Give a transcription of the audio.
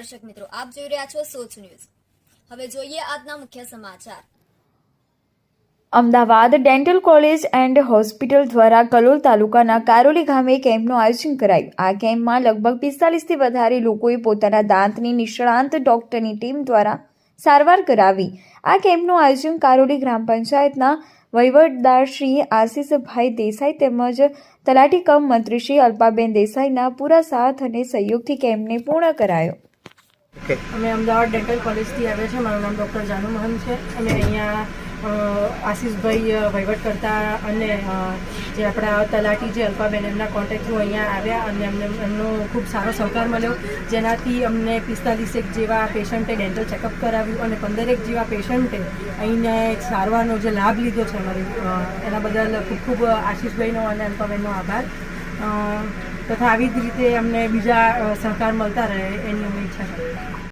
દર્શક મિત્રો, આપ જોઈ રહ્યા છો સોચ ન્યૂઝ. હવે જોઈએ આજના મુખ્ય સમાચાર. Ahmedabad dental college and hospital દ્વારા કલોલ તાલુકાના કારોલી ગામે કેમ્પનું આયોજન કરાયું. આ કેમ્પમાં લગભગ પિસ્તાલીસથી વધારે લોકોએ પોતાના દાંતની નિષ્ણાંત ડોક્ટરની ટીમ દ્વારા સારવાર કરાવી. આ કેમ્પનું આયોજન કારોલી ગ્રામ પંચાયતના વહીવટદાર શ્રી આશીષભાઈ દેસાઈ તેમજ તલાટી કમ મંત્રી શ્રી અલ્પાબેન દેસાઈના પૂરા સાથ અને સહયોગથી કેમ્પને પૂર્ણ કરાયો. અમે અમદાવાદ ડેન્ટલ કોલેજથી આવ્યા છે. મારું નામ ડૉક્ટર જાનુ મહન છે. અને અહીંયા આશીષભાઈ અ, વહીવટકર્તા અને જે આપણા તલાટી જે અલ્પાબેન એમના કોન્ટેક્ટ થ્રુ અહીંયા આવ્યા અને અમને એમનો ખૂબ સારો સહકાર મળ્યો. જેનાથી અમને પિસ્તાલીસેક જેવા પેશન્ટે ડેન્ટલ ચેકઅપ કરાવ્યું અને પંદરેક જેવા પેશન્ટે અહીંને એક સારવારનો જે લાભ લીધો છે અમારી એના બદલ ખૂબ ખૂબ આશીષભાઈનો અને અલ્પાબેનનો આભાર. તથા આવી જ રીતે અમને બીજા સહકાર મળતા રહે એની અમે ઈચ્છા કરીએ.